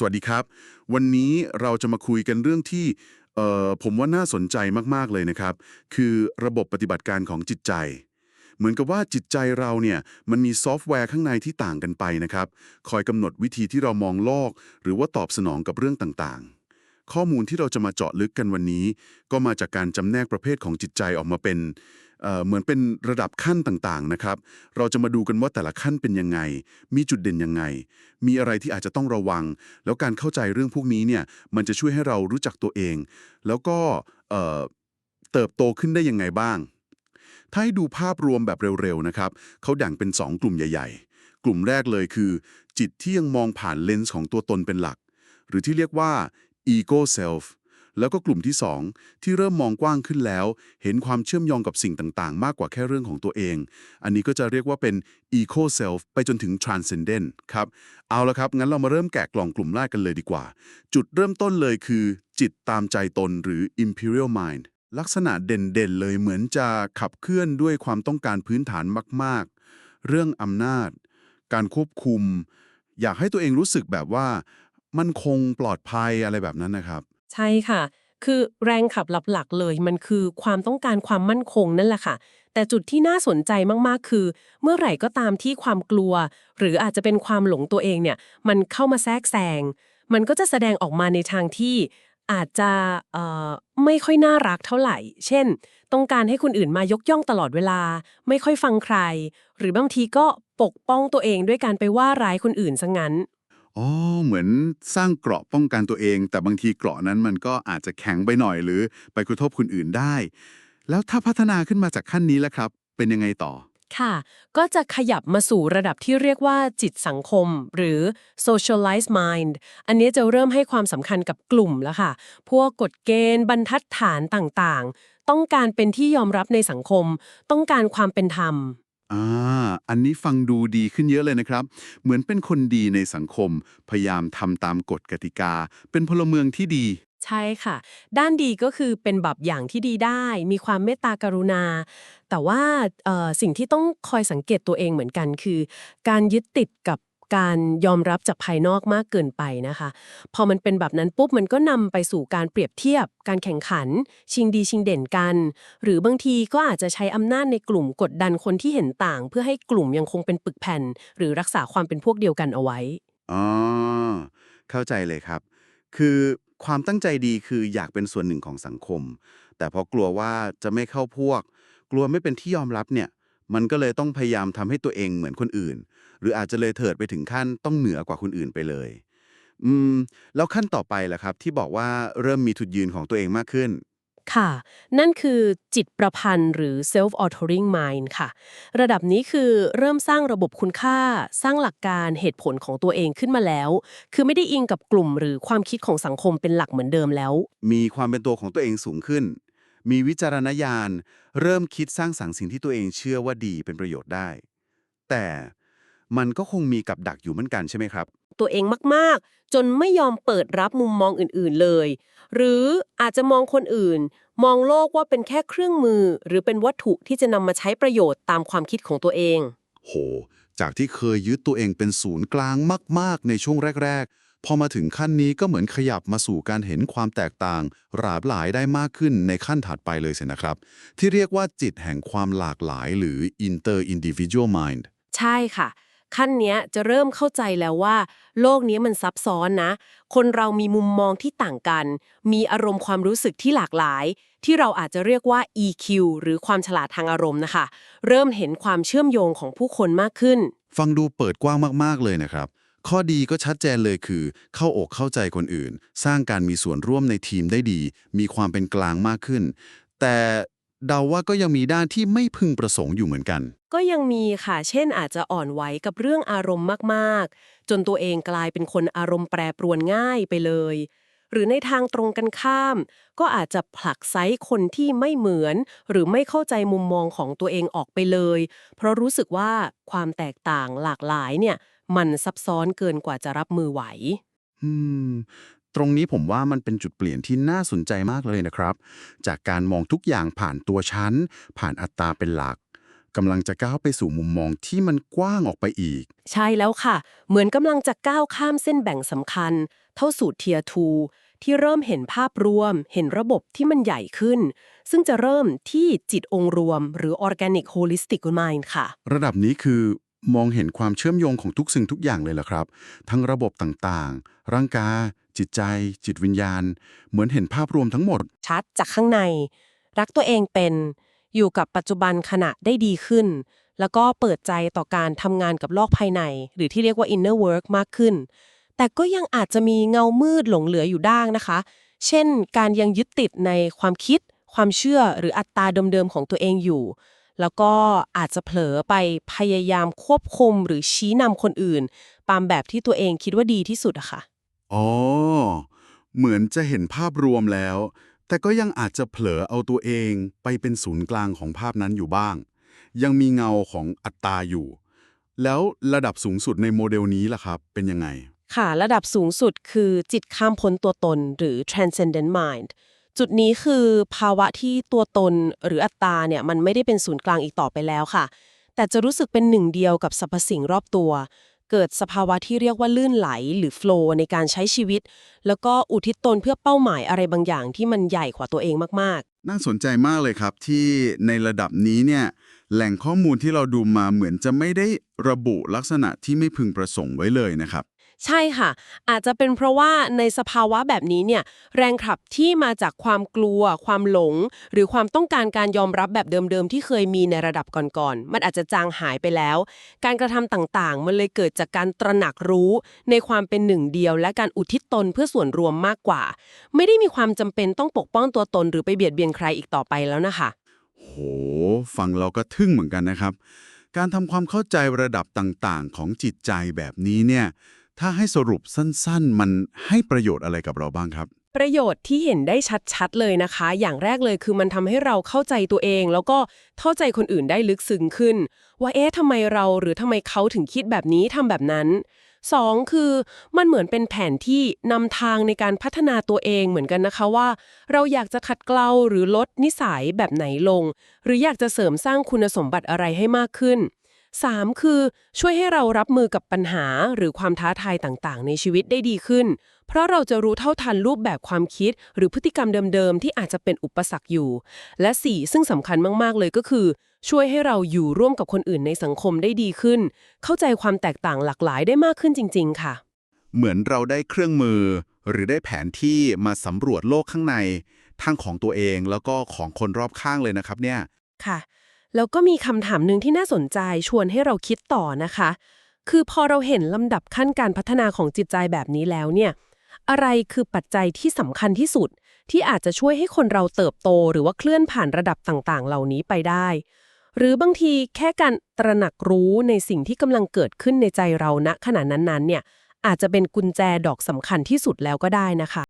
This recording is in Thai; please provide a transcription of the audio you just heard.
สวัสดีครับ วันนี้เราจะมาคุยกันเรื่องที่ผมว่าน่าสนใจมาก ๆ เลยนะครับ คือระบบปฏิบัติการของจิตใจ เหมือนกับว่าจิตใจเราเนี่ยมันมีซอฟต์แวร์ข้างในที่ต่างกันไปนะครับ คอยกำหนดวิธีที่เรามองโลก หรือว่าตอบสนองกับเรื่องต่างๆ ข้อมูลที่เราจะมาเจาะลึกกันวันนี้ ก็มาจากการจำแนกประเภทของจิตใจออกมาเป็น เหมือนเป็นระดับขั้นต่างๆนะครับ เราจะมาดูกันว่าแต่ละขั้นเป็นยังไง มีจุดเด่นยังไง มีอะไรที่อาจจะต้องระวัง แล้วการเข้าใจเรื่องพวกนี้เนี่ยมันจะช่วยให้เรารู้จักตัวเอง แล้วก็เอ่อเติบโตขึ้นได้ยังไงบ้าง ถ้าให้ดูภาพรวมแบบเร็วๆนะครับเขาแบ่งเป็น 2 กลุ่มใหญ่ ๆ กลุ่มแรกเลยคือ จิตที่ยังมองผ่านเลนส์ของตัวตนเป็นหลัก หรือที่เรียกว่า ego self แล้วก็กลุ่มที่ 2 ที่เริ่มมองกว้างขึ้นแล้ว เห็นความเชื่อมโยงกับสิ่งต่างๆ มากกว่าแค่เรื่องของตัวเอง อันนี้ก็จะเรียกว่าเป็น eco self ไปจนถึง transcendent ครับ เอาละครับ งั้นเรามาเริ่มแกะกล่องกลุ่มแรกกันเลยดีกว่า จุดเริ่มต้นเลยคือ จิตตามใจตนหรือ imperial mind ลักษณะเด่นๆเลยเหมือนจะขับเคลื่อนด้วยความต้องการพื้นฐานมาก ๆ เรื่องอำนาจ การควบคุม อยากให้ตัวเองรู้สึกแบบว่า มันคงปลอดภัยอะไรแบบนั้นนะครับ ใช่ค่ะ คือแรงขับหลักๆเลย มันคือความต้องการความมั่นคงนั่นแหละค่ะ แต่จุดที่น่าสนใจมากๆ คือ เมื่อไหร่ก็ตามที่ความกลัว หรืออาจจะเป็นความหลงตัวเองเนี่ย มันเข้ามาแทรกแซง มันก็จะแสดงออกมาในทางที่อาจจะไม่ค่อยน่ารักเท่าไหร่ เช่น ต้องการให้คนอื่นมายกย่องตลอดเวลา ไม่ค่อยฟังใคร หรือบางทีก็ปกป้องตัวเองด้วยการไปว่าร้ายคนอื่นซะงั้น อ๋อ เหมือนสร้างเกราะป้องกันตัวเอง แต่บางทีเกราะนั้นมันก็อาจจะแข็งไปหน่อยหรือไปกระทบคนอื่นได้ แล้วถ้าพัฒนาขึ้นมาจากขั้นนี้แล้วครับ เป็นยังไงต่อ ค่ะ ก็จะขยับมาสู่ระดับที่เรียกว่าจิตสังคม หรือ socialized mind อันนี้จะเริ่มให้ความสำคัญกับกลุ่มแล้วค่ะ พวกกฎเกณฑ์บรรทัดฐานต่างๆ ต้องการเป็นที่ยอมรับในสังคม ต้องการความเป็นธรรม อ่า อันนี้ฟังดูดีขึ้นเยอะเลยนะครับ เหมือนเป็นคนดีในสังคม พยายามทำตามกฎกติกา เป็นพลเมืองที่ดี ใช่ค่ะ ด้านดีก็คือเป็นแบบอย่างที่ดีได้ มีความเมตตากรุณา แต่ว่าเอ่อสิ่งที่ต้องคอยสังเกตตัวเองเหมือนกันคือ การยึดติดกับ การยอมรับจากภายนอกมากเกินไปนะคะ พอมันเป็นแบบนั้นปุ๊บมันก็นำไปสู่การเปรียบเทียบ การแข่งขัน ชิงดีชิงเด่นกัน หรือบางทีก็อาจจะใช้อำนาจในกลุ่มกดดันคนที่เห็นต่าง เพื่อให้กลุ่มยังคงเป็นปึกแผ่น หรือรักษาความเป็นพวกเดียวกันเอาไว้อ๋อเข้าใจเลยครับ คือความตั้งใจดีคืออยากเป็นส่วนหนึ่งของสังคม แต่พอกลัวว่าจะไม่เข้าพวก กลัวไม่เป็นที่ยอมรับเนี่ย มันก็เลยต้องพยายามทำให้ตัวเองเหมือนคนอื่น หรืออาจจะเลยเถิดไปถึงขั้นต้องเหนือกว่าคนอื่นไปเลย อืม แล้วขั้นต่อไปล่ะครับ ที่บอกว่าเริ่มมีจุดยืนของตัวเองมากขึ้น ค่ะ นั่นคือจิตประพันธ์หรือ self authoring mind ค่ะ ระดับนี้คือเริ่มสร้างระบบคุณค่า สร้างหลักการเหตุผลของตัวเองขึ้นมาแล้ว คือไม่ได้อิงกับกลุ่มหรือความคิดของสังคมเป็นหลักเหมือนเดิมแล้ว มีความเป็นตัวของตัวเองสูงขึ้น มีวิจารณญาณ เริ่มคิดสร้างสรรค์สิ่งที่ตัวเองเชื่อว่าดีเป็นประโยชน์ได้ แต่มันก็คงมีกับดักอยู่เหมือนกันใช่ไหมครับ ตัวเองมาก ๆ จนไม่ยอมเปิดรับมุมมองอื่น ๆ เลย หรืออาจจะมองคนอื่น มองโลกว่าเป็นแค่เครื่องมือ หรือเป็นวัตถุที่จะนำมาใช้ประโยชน์ตามความคิดของตัวเอง โห จากที่เคยยึดตัวเองเป็นศูนย์กลางมาก ๆ ในช่วงแรก ๆ พอมาถึงขั้นนี้ก็เหมือนขยับมาสู่การเห็นความแตกต่าง หลากหลายได้มากขึ้นในขั้นถัดไปเลยสินะครับ ที่เรียกว่าจิตแห่งความหลากหลาย หรือ inter individual mind ใช่ค่ะ ขั้นเนี้ยจะเริ่มเข้าใจแล้วว่า โลกนี้มันซับซ้อนนะ คนเรามีมุมมองที่ต่างกัน มีอารมณ์ความรู้สึกที่หลากหลาย ที่เราอาจจะเรียกว่า EQ หรือความฉลาดทางอารมณ์นะคะ เริ่มเห็นความเชื่อมโยงของผู้คนมากขึ้น ฟังดูเปิดกว้างมากๆเลยนะครับ ข้อดีก็ชัดเจนเลยคือ เข้าอกเข้าใจคนอื่น สร้างการมีส่วนร่วมในทีมได้ดี มีความเป็นกลางมากขึ้น แต่เดาว่าก็ยังมีด้านที่ไม่พึงประสงค์อยู่เหมือนกัน ก็ยังมีค่ะ เช่นอาจจะอ่อนไหวกับเรื่องอารมณ์มากๆ จนตัวเองกลายเป็นคนอารมณ์แปรปรวนง่ายไปเลย หรือในทางตรงกันข้าม ก็อาจจะผลักไซคนที่ไม่เหมือน หรือไม่เข้าใจมุมมองของตัวเองออกไปเลย เพราะรู้สึกว่าความแตกต่างหลากหลายเนี่ย มันซับซ้อนเกินกว่าจะรับมือไหว อืม ตรงนี้ผมว่ามันเป็นจุดเปลี่ยนที่น่าสนใจมากเลยนะครับ จากการมองทุกอย่างผ่านตัวชั้น ผ่านอัตราเป็นหลักกำลังจะก้าวไปสู่มุมมองที่มันกว้างออกไปอีก ใช่แล้วค่ะ เหมือนกำลังจะก้าวข้ามเส้นแบ่งสำคัญ เท่าสู่เทียทูที่เริ่มเห็นภาพรวม เห็นระบบที่มันใหญ่ขึ้น ซึ่งจะเริ่มที่จิตองค์รวม หรือ Organic Holistic Mind ค่ะ ระดับนี้คือ มองเห็นความเชื่อมโยงของทุกสิ่งทุกอย่างเลยเหรอครับ ทั้งระบบต่างๆ ร่างกาย จิตใจ จิตวิญญาณ เหมือนเห็นภาพรวมทั้งหมด ชัดจากข้างใน รักตัวเองเป็นอยู่กับปัจจุบันขณะได้ดีขึ้น แล้วก็เปิดใจต่อการทำงานกับโลกภายใน หรือที่เรียกว่า inner work มากขึ้น แต่ก็ยังอาจจะมีเงามืดหลงเหลืออยู่ด้างนะคะ เช่น การยังยึดติดในความคิด ความเชื่อหรืออัตตาเดิมๆของตัวเองอยู่ แล้วก็อาจจะเผลอไปพยายามควบคุมหรือชี้นำคนอื่นตามแบบที่ตัวเองคิดว่าดีที่สุดอะค่ะ อ๋อ เหมือนจะเห็นภาพรวมแล้ว แต่ก็ยังอาจจะเผลอเอาตัวเองไปเป็นศูนย์กลางของภาพนั้นอยู่บ้าง ยังมีเงาของอัตตาอยู่ แล้วระดับสูงสุดในโมเดลนี้ล่ะครับ เป็นยังไง ค่ะ ระดับสูงสุดคือจิตข้ามพ้นตัวตนหรือ transcendent mind จุดนี้คือภาวะที่ตัวตนหรืออัตตาเนี่ยมันไม่ได้เป็นศูนย์กลางอีกต่อไปแล้วค่ะ แต่จะรู้สึกเป็นหนึ่งเดียวกับสรรพสิ่งรอบตัว เกิดสภาวะที่เรียกว่าลื่นไหลหรือ flow ในการใช้ชีวิต แล้วก็อุทิศตนเพื่อเป้าหมายอะไรบางอย่างที่มันใหญ่กว่าตัวเองมากๆ น่าสนใจมากเลยครับที่ในระดับนี้เนี่ยแหล่งข้อมูลที่เราดูมาเหมือนจะไม่ได้ระบุลักษณะที่ไม่พึงประสงค์ไว้เลยนะครับ ใช่ค่ะ อาจจะเป็นเพราะว่าในสภาวะแบบนี้เนี่ยแรงขับที่มาจากความกลัว ความหลง หรือความต้องการการยอมรับแบบเดิมๆ ที่เคยมีในระดับก่อนๆ มันอาจจะจางหายไปแล้ว การกระทำต่างๆ มันเลยเกิดจากการตระหนักรู้ในความเป็นหนึ่งเดียว และการอุทิศตนเพื่อส่วนรวมมากกว่า ไม่ได้มีความจำเป็นต้องปกป้องตัวตน หรือไปเบียดเบียนใครอีกต่อไปแล้วนะคะโหฟังเราก็ทึ่งเหมือนกันนะครับ การทำความเข้าใจระดับต่างๆ ของจิตใจแบบนี้เนี่ย ถ้าให้สรุปสั้นๆ มันให้ประโยชน์อะไรกับเราบ้างครับ ประโยชน์ที่เห็นได้ชัดๆเลยนะคะ อย่างแรกเลยคือมันทำให้เราเข้าใจตัวเอง แล้วก็เข้าใจคนอื่นได้ลึกซึ้งขึ้น ว่าเอ๊ะทำไมเราหรือทำไมเขาถึงคิดแบบนี้ทำแบบนั้นสองคือมันเหมือนเป็นแผนที่นำทางในการพัฒนาตัวเองเหมือนกันนะคะว่า เราอยากจะขัดเกลาหรือลดนิสัยแบบไหนลง หรืออยากจะเสริมสร้างคุณสมบัติอะไรให้มากขึ้น 3. คือช่วยให้เรารับมือกับปัญหาหรือความท้าทายต่างๆ ในชีวิตได้ดีขึ้น เพราะเราจะรู้เท่าทันรูปแบบความคิด หรือพฤติกรรมเดิมๆ ที่อาจจะเป็นอุปสรรคอยู่ และ 4. ซึ่งสำคัญมากๆเลยก็คือ ช่วยให้เราอยู่ร่วมกับคนอื่นในสังคมได้ดีขึ้น เข้าใจความแตกต่างหลากหลายได้มากขึ้นจริง ๆ ค่ะ เหมือนเราได้เครื่องมือ หรือได้แผนที่มาสำรวจโลกข้างในทั้งของตัวเองแล้วก็ของคนรอบข้างเลยนะครับเนี่ยค่ะ แล้วก็มีคำถามหนึ่งที่น่าสนใจชวนให้เราคิดต่อนะคะ คือพอเราเห็นลำดับขั้นการพัฒนาของจิตใจแบบนี้แล้วเนี่ยอะไรคือปัจจัยที่สำคัญที่สุด ที่อาจจะช่วยให้คนเราเติบโต หรือว่าเคลื่อนผ่านระดับต่างๆ เหล่านี้ไปได้ หรือบางทีแค่การตระหนักรู้ในสิ่งที่กำลังเกิดขึ้นในใจเราณขณะนั้นๆเนี่ยอาจจะเป็นกุญแจดอกสำคัญที่สุดแล้วก็ได้นะคะ